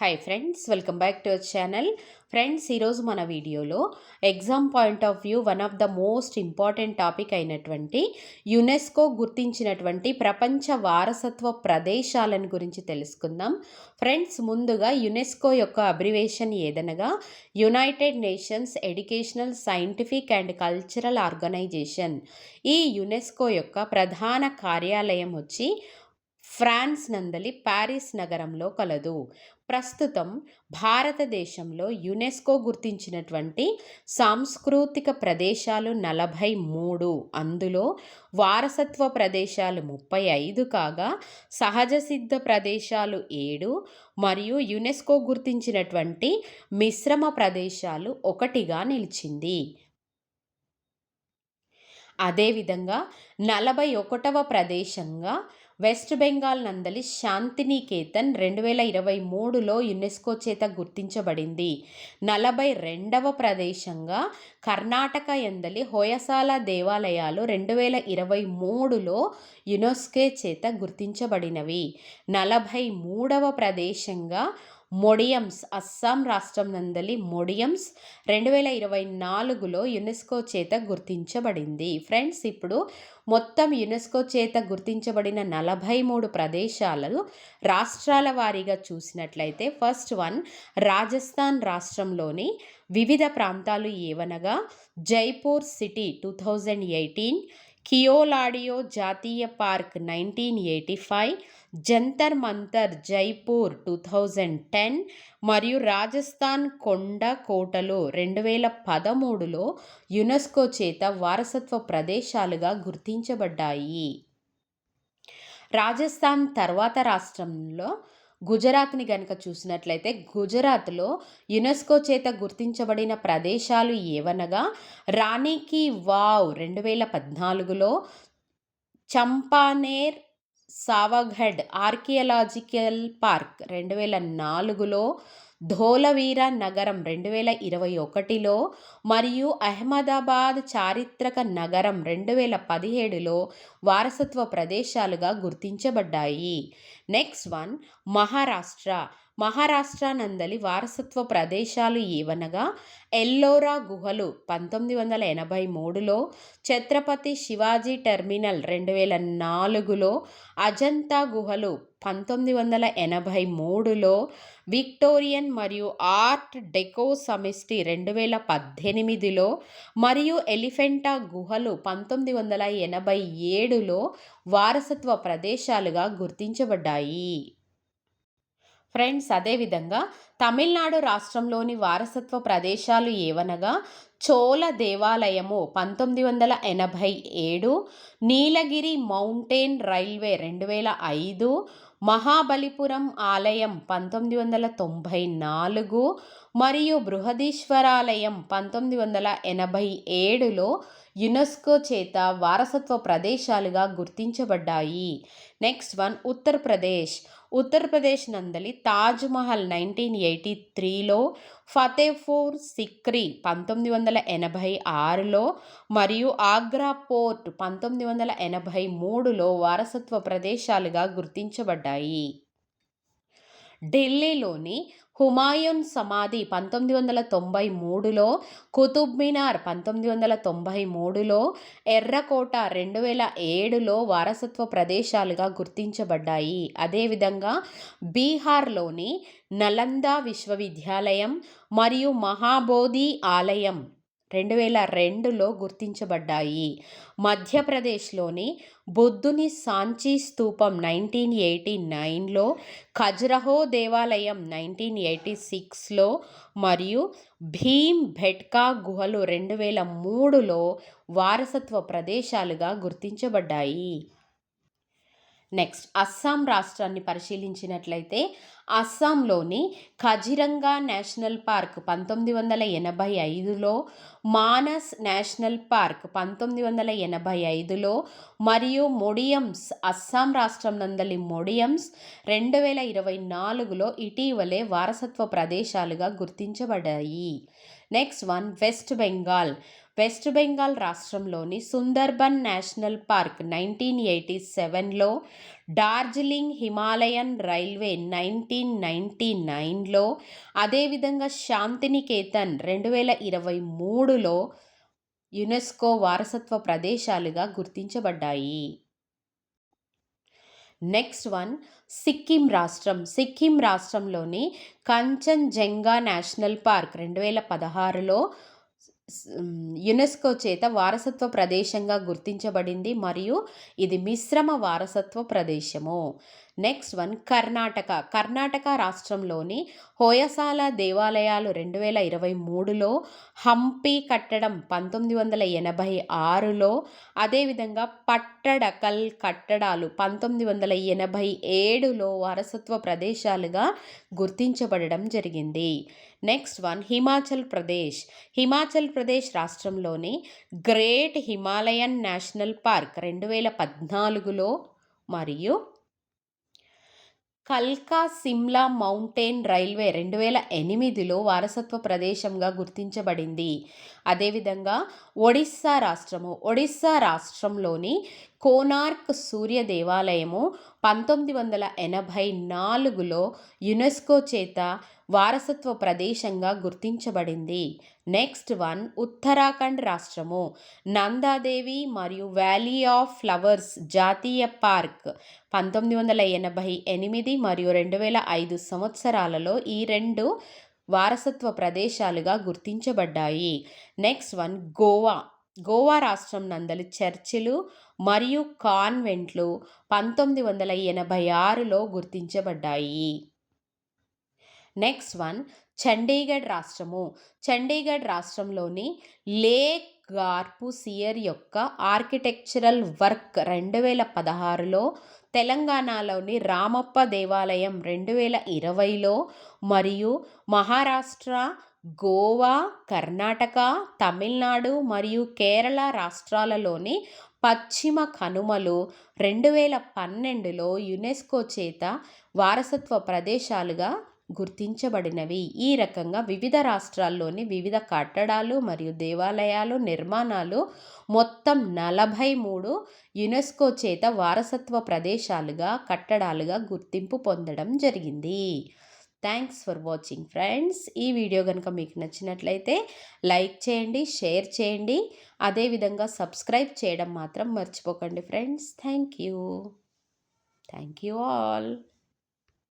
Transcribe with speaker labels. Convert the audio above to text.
Speaker 1: Hi friends welcome back to our channel friends ఈరోజు మన వీడియోలో exam point of view one of the most important topic అయినటువంటి UNESCO గుర్తించినటువంటి ప్రపంచ వారసత్వ ప్రదేశాలను గురించి తెలుసుకుందాం. ఫ్రెండ్స్ ముందుగా యునెస్కో యొక్క అబ్రివేషన్ ఏదనగా United Nations educational scientific and cultural organization ఈ యునెస్కో యొక్క ప్రధాన కార్యాలయం వచ్చి ఫ్రాన్స్ నందలి ప్యారిస్ నగరంలో కలదు. ప్రస్తుతం భారతదేశంలో యునెస్కో గుర్తించినటువంటి సాంస్కృతిక ప్రదేశాలు నలభై మూడు. అందులో వారసత్వ ప్రదేశాలు ముప్పై ఐదు కాగా సహజ సిద్ధ ప్రదేశాలు ఏడు మరియు యునెస్కో గుర్తించినటువంటి మిశ్రమ ప్రదేశాలు ఒకటిగా నిలిచింది. అదేవిధంగా నలభై ఒకటవ ప్రదేశంగా వెస్ట్ బెంగాల్ నందలి శాంతినికేతన్ రెండు వేల ఇరవై మూడులో యునెస్కో చేత గుర్తించబడింది. నలభై రెండవ ప్రదేశంగా కర్ణాటక ఎందలి హోయసాల దేవాలయాలు రెండు వేల ఇరవై మూడులో యునెస్కో చేత గుర్తించబడినవి. నలభై మూడవ ప్రదేశంగా మొడియమ్స్ అస్సాం రాష్ట్రం నందలి మొడియమ్స్ రెండు వేల ఇరవై నాలుగులో యునెస్కో చేత గుర్తించబడింది. ఫ్రెండ్స్ ఇప్పుడు మొత్తం యునెస్కో చేత గుర్తించబడిన నలభై మూడు ప్రదేశాలను రాష్ట్రాల వారీగా చూసినట్లయితే ఫస్ట్ వన్ రాజస్థాన్ రాష్ట్రంలోని వివిధ ప్రాంతాలు ఏవనగా Jaipur city two thousand eighteen Keoladeo జాతీయ park nineteen eighty five Jantar Mantar Jaipur two thousand ten మరియు రాజస్థాన్ కొండ కోటలు రెండు వేల పదమూడులో యునెస్కో చేత వారసత్వ ప్రదేశాలుగా గుర్తించబడ్డాయి. రాజస్థాన్ తర్వాత రాష్ట్రంలో గుజరాత్ని కనుక చూసినట్లయితే గుజరాత్లో యునెస్కో చేత గుర్తించబడిన ప్రదేశాలు ఏవనగా రాణికి వావ్ రెండు వేల పద్నాలుగులో చంపానేర్ సావఘడ్ ఆర్కియలాజికల్ పార్క్ రెండు వేల నాలుగులో ధోలవీర నగరం రెండు వేల ఇరవై ఒకటిలో మరియు అహ్మదాబాద్ చారిత్రక నగరం రెండు వేల పదిహేడులో వారసత్వ ప్రదేశాలుగా గుర్తించబడ్డాయి. Next one Maharashtra. మహారాష్ట్ర నందలి వారసత్వ ప్రదేశాలు ఏవనగా ఎల్లోరా గుహలు పంతొమ్మిది వందల ఎనభై మూడులో ఛత్రపతి శివాజీ టెర్మినల్ రెండు వేల నాలుగులో అజంతా గుహలు పంతొమ్మిది వందల ఎనభై మూడులో విక్టోరియన్ మరియు ఆర్ట్ డెకో సమిష్టి రెండు వేల పద్దెనిమిదిలో మరియు ఎలిఫెంటా గుహలు పంతొమ్మిది వందల ఎనభై ఏడులో వారసత్వ ప్రదేశాలుగా గుర్తించబడ్డాయి. ఫ్రెండ్స్ అదేవిధంగా తమిళనాడు రాష్ట్రంలోని వారసత్వ ప్రదేశాలు ఏవనగా చోళ దేవాలయము పంతొమ్మిది వందల ఎనభై ఏడు నీలగిరి మౌంటైన్ రైల్వే రెండు వేల ఐదు మహాబలిపురం ఆలయం పంతొమ్మిది వందల తొంభై నాలుగు మరియు బృహదీశ్వరాలయం పంతొమ్మిది వందల ఎనభై ఏడులో యునెస్కో చేత వారసత్వ ప్రదేశాలుగా గుర్తించబడ్డాయి. Next one Uttar Pradesh. Uttar Pradesh నందలి తాజ్ మహల్ నైన్టీన్ ఎయిటీ త్రీలో ఫతేపూర్ సిక్రీ పంతొమ్మిది వందల ఎనభై ఆరులో మరియు ఆగ్రా పోర్ట్ పంతొమ్మిది వందల ఎనభై మూడులో వారసత్వ ప్రదేశాలుగా గుర్తించబడ్డాయి. ఢిల్లీలోని హుమాయూన్ సమాధి పంతొమ్మిది వందల తొంభై మూడులో కుతుబ్ మినార్ పంతొమ్మిది వందల తొంభై మూడులో ఎర్రకోట రెండు వేల ఏడులో వారసత్వ ప్రదేశాలుగా గుర్తించబడ్డాయి. అదేవిధంగా బీహార్లోని నలంద విశ్వవిద్యాలయం మరియు మహాబోధి ఆలయం రెండు వేల రెండులో గుర్తించబడ్డాయి. మధ్యప్రదేశ్లోని బుద్ధుని సాంచీ స్తూపం నైన్టీన్ ఎయిటీ నైన్లో ఖజురహో దేవాలయం నైన్టీన్ ఎయిటీ సిక్స్లో మరియు భీమ్ భెట్కా గుహలు రెండు వేల మూడులో వారసత్వ ప్రదేశాలుగా గుర్తించబడ్డాయి. నెక్స్ట్ అస్సాం రాష్ట్రాన్ని పరిశీలించినట్లయితే అస్సాంలోని ఖజిరంగా నేషనల్ పార్క్ పంతొమ్మిది వందల ఎనభై ఐదులో మానస్ నేషనల్ పార్క్ పంతొమ్మిది వందల ఎనభై ఐదులో మరియు మొడియమ్స్ అస్సాం రాష్ట్రం నందలి మొడియమ్స్ రెండు వేల ఇరవై నాలుగులో ఇటీవలే వారసత్వ ప్రదేశాలుగా గుర్తించబడ్డాయి. Next one west Bengal west Bengal రాష్ట్రంలోని Sundarban national park nineteen eighty సెవెన్లో Darjeeling Himalayan railway nineteen ninety నైన్లో అదేవిధంగా శాంతినికేతన్ రెండు వేల ఇరవై మూడులో యునెస్కో వారసత్వ ప్రదేశాలుగా గుర్తించబడ్డాయి. నెక్స్ట్ వన్ సిక్కిం రాష్ట్రం. సిక్కిం రాష్ట్రంలోని కంచన్జంగా నేషనల్ పార్క్ రెండు వేల పదహారులో యునెస్కో చేత వారసత్వ ప్రదేశంగా గుర్తించబడింది మరియు ఇది మిశ్రమ వారసత్వ ప్రదేశము. నెక్స్ట్ వన్ కర్ణాటక కర్ణాటక రాష్ట్రంలోని హోయసాల దేవాలయాలు రెండు వేల ఇరవై మూడులో హంపి కట్టడం పంతొమ్మిది వందల ఎనభై ఆరులో అదేవిధంగా పట్టడకల్ కట్టడాలు పంతొమ్మిది వందల ఎనభై ఏడులో వారసత్వ ప్రదేశాలుగా గుర్తించబడడం జరిగింది. నెక్స్ట్ వన్ హిమాచల్ ప్రదేశ్ హిమాచల్ ప్రదేశ్ రాష్ట్రంలోని గ్రేట్ హిమాలయన్ నేషనల్ పార్క్ రెండు వేల పద్నాలుగులో మరియు కల్కా సిమ్లా మౌంటైన్ రైల్వే రెండు వేల ఎనిమిదిలో వారసత్వ ప్రదేశంగా గుర్తించబడింది. అదేవిధంగా ఒడిస్సా రాష్ట్రము ఒడిస్సా రాష్ట్రంలోని కోనార్క్ సూర్య దేవాలయము పంతొమ్మిది వందల ఎనభై నాలుగులో యునెస్కో చేత వారసత్వ ప్రదేశంగా గుర్తించబడింది. నెక్స్ట్ వన్ ఉత్తరాఖండ్ రాష్ట్రము. నందాదేవి మరియు వ్యాలీ ఆఫ్ ఫ్లవర్స్ జాతీయ పార్క్ పంతొమ్మిది వందల ఎనభై ఎనిమిది మరియు రెండు వేల ఐదు సంవత్సరాలలో ఈ రెండు వారసత్వ ప్రదేశాలుగా గుర్తించబడ్డాయి. Next one Goa. గోవా రాష్ట్రం నందలి చర్చిలు మరియు కాన్వెంట్లు పంతొమ్మిది వందల ఎనభై ఆరులో గుర్తించబడ్డాయి. నెక్స్ట్ వన్ చండీగఢ్ రాష్ట్రము. చండీగఢ్ రాష్ట్రంలోని లేక్ గార్పు సియర్ యొక్క ఆర్కిటెక్చరల్ వర్క్ రెండు వేల పదహారులో తెలంగాణలోని రామప్ప దేవాలయం రెండు వేల ఇరవైలో మరియు మహారాష్ట్ర గోవా కర్ణాటక తమిళనాడు మరియు కేరళ రాష్ట్రాలలోని పశ్చిమ కనుమలు రెండు వేల పన్నెండులో యునెస్కో చేత వారసత్వ ప్రదేశాలుగా గుర్తించబడినవి. ఈ రకంగా వివిధ రాష్ట్రాల్లోని వివిధ కట్టడాలు మరియు దేవాలయాలు నిర్మాణాలు మొత్తం నలభై మూడు యునెస్కో చేత వారసత్వ ప్రదేశాలుగా కట్టడాలుగా గుర్తింపు పొందడం జరిగింది. థ్యాంక్స్ ఫర్ వాచింగ్ ఫ్రెండ్స్ ఈ వీడియో కనుక మీకు నచ్చినట్లయితే లైక్ చేయండి షేర్ చేయండి. అదేవిధంగా సబ్స్క్రైబ్ చేయడం మాత్రం మర్చిపోకండి friends. Thank you thank you all